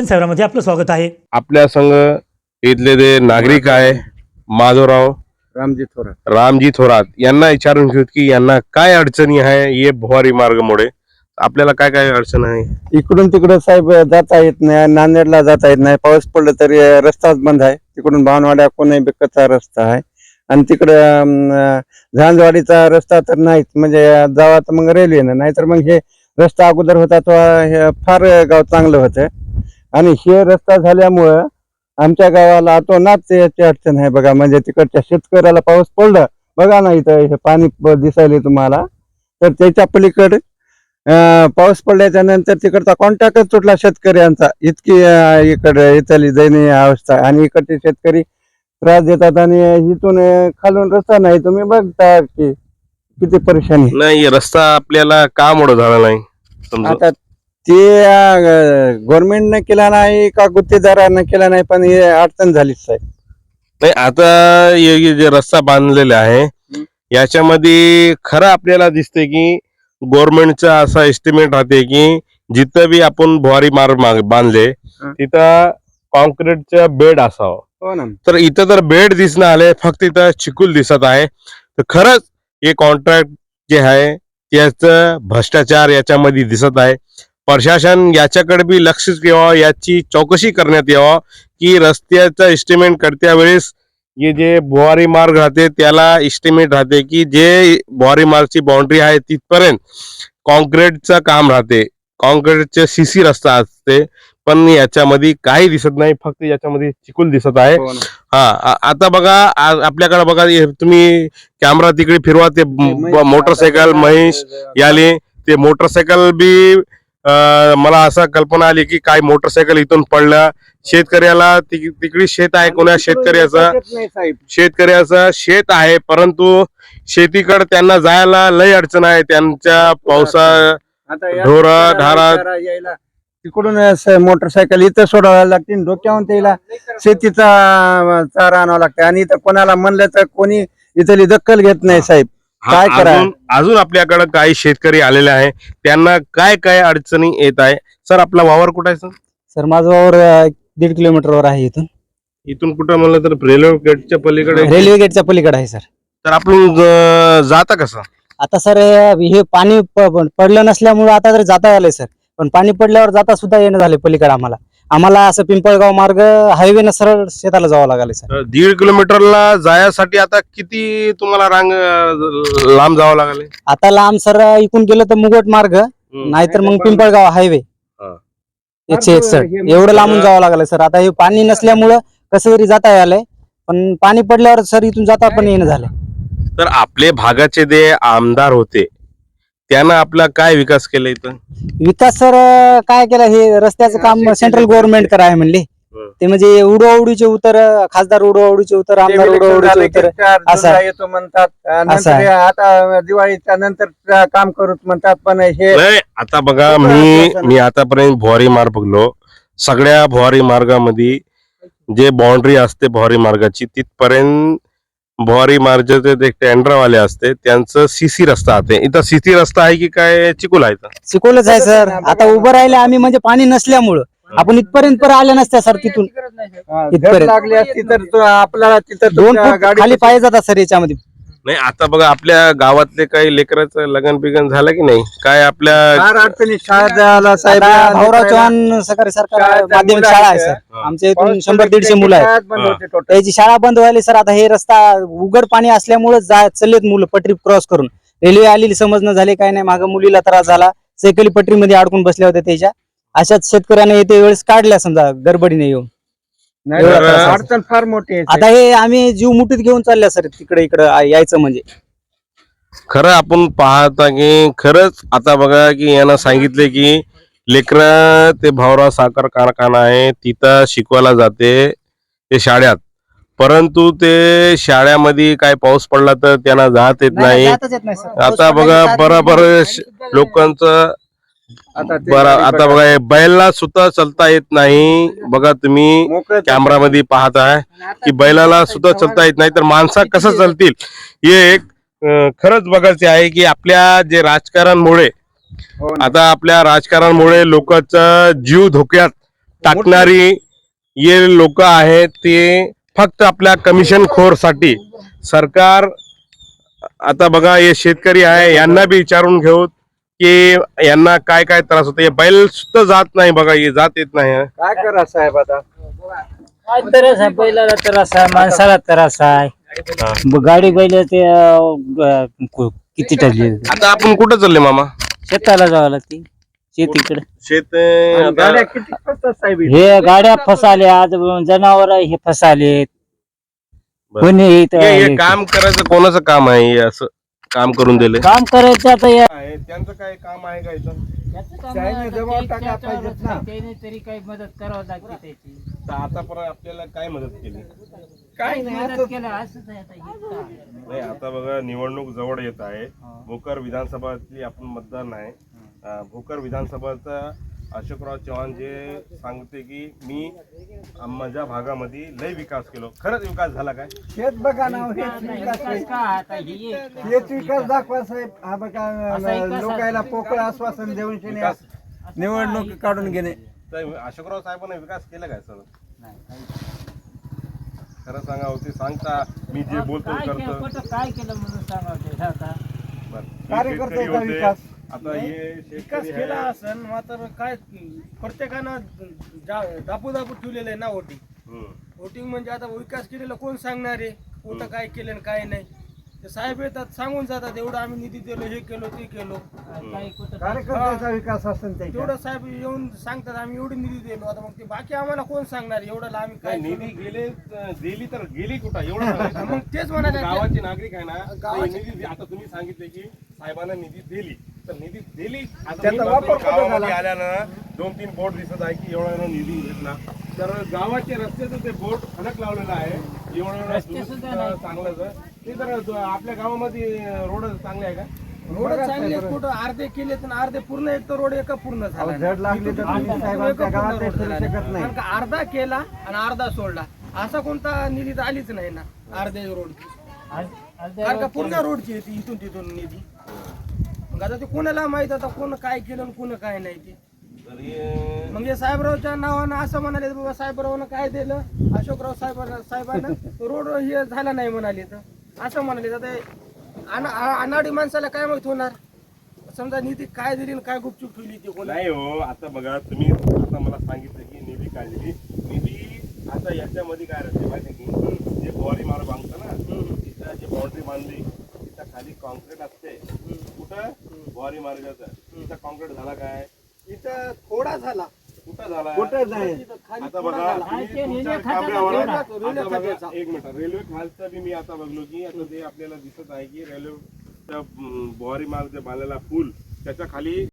जनसेवामध्ये आपलं स्वागत आहे. आपल्या संघ इथले जे नागरिक आहे माधवराव रामजी थोरात. रामजी थोरात यांना विचारून घेऊ की यांना काय अडचणी आहे हे भुवारी मार्गमुळे आपल्याला काय काय अडचण आहे? इकडून तिकडं साहेब जाता येत नाही नांदेडला जाता येत नाही. पाऊस पडला तरी रस्ताच बंद आहे. तिकडून भावनवाड्या कोणी कच्चा रस्ता आहे. आणि तिकडं अं, झांजवाडीचा रस्ता तर नाहीच. म्हणजे जावा तर मग रेल्वेनं नाहीतर मग हे रस्ता अगोदर होता तो हे फार गाव चांगलं होतं. आणि हे रस्ता झाल्यामुळं आमच्या गावाला अतोनात याची अडचण आहे बघा. म्हणजे तिकडच्या शेतकऱ्याला पाऊस पडला. बघा ना इथं हे पाणी दिसायले तुम्हाला. तर त्याच्या पलीकडे पाऊस पडल्याच्या नंतर तिकडचा कॉन्टॅक्टच तुटला शेतकऱ्यांचा. इतकी इकडे इथली दयनीय अवस्था. आणि इकडचे शेतकरी त्रास देतात आणि इथून खालून रस्ता नाही. तुम्ही बघता की किती परेशानी. नाही रस्ता आपल्याला का मोठं झाला नाही? आता ते गव्हर्नमेंटनं केला नाही का गुत्तेदारानं केला नाही पण हे अडचण झालीच साहेब. नाही आता हे हे जे रस्ता बांधलेला आहे. याच्यामध्ये खरं आपल्याला दिसते की गव्हर्नमेंटचा असा एस्टिमेट राहते की जिथं बी आपण भुवारी मार्ग माग- बांधले. तिथं कॉन्क्रीटचं बेड असावं. हो ना. तर इथं तर बेड दिसणं आले फक्त इथं चिकूल दिसत आहे. तर खरंच हे कॉन्ट्रॅक्ट जे आहे त्याचं भ्रष्टाचार याच्यामध्ये दिसत आहे. प्रशासन याच्याकडे बी लक्ष ठेवावं याची चौकशी करण्यात यावं की रस्त्याचं एस्टिमेट करत्या वेळेस हे जे बुवारी मार्ग राहते त्याला एस्टिमेट राहते की जे बुवारी मार्गची बाउंड्री आहे तिथपर्यंत कॉन्क्रीटचं काम राहते कॉन्क्रीटचे सीसी रस्ता असते पण याच्यामध्ये काही दिसत नाही फक्त याच्यामध्ये चिकूल दिसत आहे हो. हा आता बघा आपल्याकडे बघा तुम्ही कॅमेरा तिकडे फिरवा ते मोटरसायकल म्हैस याले ते मोटरसायकल बी मला असं कल्पना आली की काय मोटरसायकल इथून पडलं. शेतकऱ्याला तिकडे शेत आहे कोणा शेतकऱ्याचं? शेतकऱ्याचं शेत आहे परंतु शेतीकडे त्यांना जायला लय अडचण आहे. त्यांच्या पावसा ढोरं, ढारा- यायला. तिकडून मोटरसायकल इथं सोडावं लागते डोक्यावरून त्याला शेतीचा चारा आणावा लागते. आणि इथं कोणाला म्हणलं तर कोणी इथली दखल घेत नाही साहेब. काय करा? अजून अजून आपल्याकडे काही शेतकरी आलेले आहे. त्यांना काय काय अडचणी येत आहे? सर आपला वावर कुठं आहे सर? सर माझं वावर अ, दीड किलोमीटरवर आहे इथून. इथून कुठं म्हणलं तर रेल्वे गेटच्या पलीकडे रेल्वे गेटच्या पलीकडे आहे सर. तर आपण ज- जाता कसं आता सर हे हे पाणी प- प- पडलं नसल्यामुळे आता तर जाता आलंय सर. पण पाणी पडल्यावर जाता सुद्धा येणं झाले पलीकडे आम्हाला. आम्हाला असं पिंपळगाव मार्ग हायवेनं सरळ शेताला जावं लागले सर. दीड किलोमीटरला जायसाठी आता किती तुम्हाला रांग अं, लांब जावं लागले? आता लांब सर इकून गेलं तर मुगट मार्ग नाहीतर मग पिंपळगाव हायवे. हा. एकशे एक सर एवढं लांबून जावं लागलं सर. आता हे पाणी नसल्यामुळं कसं तरी जाता आलंय पण पाणी पडल्यावर सर इथून जाता पण येणं झालं. तर आपले भागाचे जे आमदार होते त्यानं आपला काय विकास केला इथं विकास सर काय केलं हे रस्त्याचं काम सेंट्रल गव्हर्नमेंट कराय म्हणले. ते म्हणजे उडवाउडीचे उतर खासदार उडवाउडीचे उतर आमदार उडवाउडीचे उतर असं. येतो म्हणतात असं नंतर आहे. आता दिवाळीच्या नंतर काम करूच म्हणतात पण हे नाही आता बघा मी मी आतापर्यंत भुवारी मार्ग बघलो सगळ्या भुवारी मार्गामध्ये जे बाउंड्री असते भुवारी मार्गाची तिथपर्यंत भुवारी मार्गाचे जे टेंडरवाले असते त्यांचं सीसी रस्ता आहे. इथं सीसी रस्ता आहे की काय चिकूल आहे इथं? शिकवलंच आहे सर. आता उभं राहिले आम्ही म्हणजे पाणी नसल्यामुळं. आपण इथपर्यंत पर आल्या नसत्या सर तिथून. हा, इथपर्यंत. लागली असती तर तो आपल्याला तिथं दोन तुमच्या फूट गाडी खाली पाहिजे जातात सर याच्यामध्ये. नाही आता बघा आपल्या गावातले काही लेकराचं लग्न बिगन झालं की नाही? काय आपल्या फार अडचणी शाळेत जायला साहेब आता भाऊराव चव्हाण सरकारी सरकार शाळेत माध्यमिक शाळा आहे. सर. आमच्या इथून शंभर दीडशे मुलं आहेत. त्याची शाळा बंद व्हायली सर आता हे रस्ता उघड पाणी असल्यामुळे जा चाललेत मुलं पटरी क्रॉस करून. रेल्वे आलेली समजणं झाले काय नाही मागं मुलीला त्रास झाला. सायकली पटरीमध्ये अडकून बसल्या होत्या त्याच्या. अशाच शेतकऱ्याने येते वेळेस काढल्या समजा गडबडीने येऊन. नाही, तर. अडचण फार मोठी आहे आता हे आम्ही जीव मुठीत घेऊन चालल्या सर तिकडे इकडे यायचं म्हणजे खरं आपण पाहता की खरंच आता बघा की यांना सांगितले की लेकर ते भावरा साखर कारखाना आहे तिथं शिकवायला जाते ते शाळेत परंतु ते शाळेमध्ये काय पाऊस पडला तर त्यांना जात येत नाही जातच येत नाही सर. आता बघा बरोबर लोकांचं बरं आता बघा हे बैलला सुद्धा चलता येत नाही. बघा तुम्ही कॅमेरामध्ये पाहताय की बैलाला सुद्धा चलता येत नाही तर माणसा कसं चालतील? हे एक अं, खरंच बघायचे आहे की आपल्या जे राजकारणमुळे हो. आता आपल्या राजकारणामुळे लोकांचा जीव धोक्यात टाकणारी हे लोक आहेत ते फक्त आपल्या कमिशन खोरसाठी. सरकार आता बघा हे शेतकरी आहे यांना बी विचारून घेऊ की यांना काय काय त्रास होतो? हे बैल सुद्धा जात नाही बघा हे जात येत नाही हं. काय करा साहेब आता? काय त्रास आहे? बैलाला त्रास आहे माणसाला त्रास आहे. ब- गाडी बैल ते अं, ग- कु- किती टरली आता आपण कुठं चालले मामा? शेताला जावं लागते. शेतीकडे शेत गाड्या किती फसतात साहेब इथे? हे गाड्या फसाल्या आज जनावर हे फसालेत. बरं. कोणी इथं हे हे हे- काम करायचं कोणाचं काम आहे हे असं? काम करून दिले. काम करायचं आता या त्यांचं काय काम आहे का इथं? त्याने जबाब टाका पाहिजेत ना. तरी काही मदत करावं लागते त्याची. तर आतापर्यंत आपल्याला काय मदत केली? काय नाही मदत असं केलं असंच आहे आता हे. नाही आता बघा निवडणूक जवळ येत आहे. भोकर विधानसभातली आपण मतदान आहे. अं, भोकर विधानसभाचा अशोकराव चव्हाण जे सांगते की मी माझ्या भागामध्ये लय विकास केलो. खरंच विकास झाला काय? शेत बघा ना हेच विकास आहे. हे? शेत विकास दाखवा साहेब. हा बघा लोकायला पोकळ आश्वासन देऊन विकास. निवडणूक काढून घेणे. तर अशोकराव साहेबांना विकास केला काय सर? खरं सांगा होते सांगता मी जे बोलतो काय केलं, करतो काय केलं म्हणून सांगावं ते आता बरं. कार्यकर्त्याचा शेतकरी होते. विकास. आता हे विकास शेतकरी केला आहे. असेल मात्र काय प्रत्येकानं जा- दापू दापू ठेवलेलं आहे ना वोटिंग हम्म. वोटिंग म्हणजे आता विकास केलेला कोण सांगणार आहे? कुठं काय केलं आणि काय नाही? ते साहेब येतात सांगून जातात एवढं आम्ही निधी दिलो हे केलो ते केलो. काही खोटं कार्यकर्त्याचा विकास असेल तेवढं साहेब येऊन सांगतात आम्ही एवढी निधी दिलो. आता मग ते बाकी आम्हाला कोण सांगणार? एवढं आम्ही काय निधी गेले अं, दिली तर गेली कुठं? एवढं सांगायचं. मग तेच म्हणाले गावाचे नागरिक आहे ना गावाचे- निधी आता तुम्ही सांगितले की साहेबांना निधी दिली. तर निधी दिली. त्याचा वापर कुठं गावामध्ये झाला? आल्यानं दोन तीन बोर्ड दिसत आहे की एवढा एवढा निधी घेतला. तर गावाचे रस्त्याचं ते बोर्ड फलक लावलेला आहे. एवढा एवढा. चांगलं ते तर आपल्या गावामध्ये रोड चांगले आहे का? रोड चांगले कुठं अर्धे केले तर अर्धे पूर्ण एक तर रोड एका पूर्ण झाला नाही. लागली तर तुम्ही इथून साहेबांच्या एका गावात पूर्ण काही रोड फिरू झाला शकत नाही. नाही कारण का अर्धा केला आणि अर्धा सोडला. असा कोणता निधी तर आलीच नाही ना अर्ध्या रोडची. अर्ध्या कारण का पूर्ण रोडची आहे ती इथून तिथून निधी. मग आता ते कोणाला माहीत आता कोण काय केलं आणि कोण काय नाही ते. मग हे साहेबरावच्या नावानं असं म्हणाले बाबा साहेबरावनं काय दिलं? अशोकराव साहेबांना साहेबांना रोड हे झाला नाही म्हणाले तर. असं म्हणाले तर अनाडी माणसाला काय माहीत होणार? समजा निधी काय दिली आणि काय गुपचूप ठेवली ते कोणा? नाही हो आता बघा तुम्ही आता मला सांगितलं की निधी काढली निधी आता याच्यामध्ये काय राहते माहिती की जे फवारी मार बांधतो ना तिथं जे बाउंड्री बांधली खाली कॉन्क्रीट असते कुठं? फवारी मार्गाचं. तिथं कॉन्क्रीट झाला काय? इथं थोडा झाला. कुठं झाला? कुठं नाही आता बघा. तुम्ही तुमच्या. आता बघा. एक मिनिट. रेल्वे खालचं बी मी आता बघलो की आता ते आपल्याला दिसत आहे की रेल्वे बुवारी मार्ग जे बांधलेला पूल त्याच्याखाली